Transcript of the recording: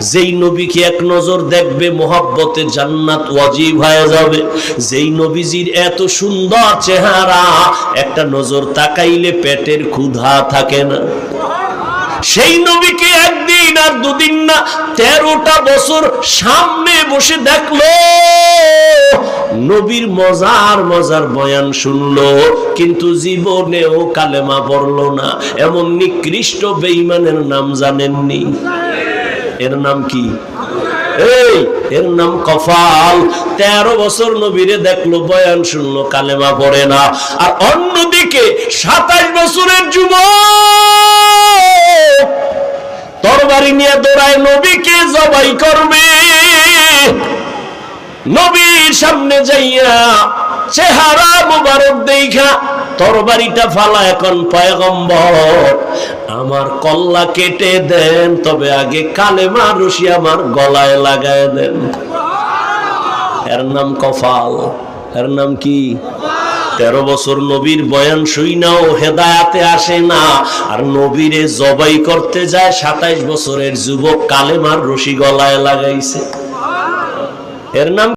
যেই নবীকে এক নজর দেখবে, মোহাব্বতে জান্নাত ওয়াজিব হয়ে যাবে। যেই নবীজির এত সুন্দর চেহারা, একটা নজর তাকাইলে পেটের ক্ষুধা থাকে না। সেই নবীকে একদিন আর দুদিন না, তেরোটা বছর সামনে বসে দেখল। নবীর মজার মজার বয়ান শুনলো, কিন্তু জীবনেও কালেমা পড়ল না। এমন নিকৃষ্ট বেইমানের নাম জানেননি। এর নাম কি? এই, এর নাম কফাল। তেরো বছর নবীরে দেখল, বয়ান শুনলো, কালেমা পড়ে না। আর অন্যদিকে সাতাশ বছরের যুবক তরবারি নিয়ে দৌড়ায়, নবীকে জবাই করবে। নবীর সামনে যাইয়া চেহারা মুবারক দেখা তরবারিটা ফালা এখন পয়গম্বর। আমার কল্লা কেটে দেন, তবে আগে কালেমা রশি আমার গলায় লাগায় দেন। এর নাম কফাল, এর নাম কি? তেরো বছর নবীর বয়ান শুই নাও, হেদায়াতে আসে না। আর নবীরে জবাই করতে যায়, সাতাইশ বছরের যুবক কালেমার রশি গলায় লাগাইছে। এর নাম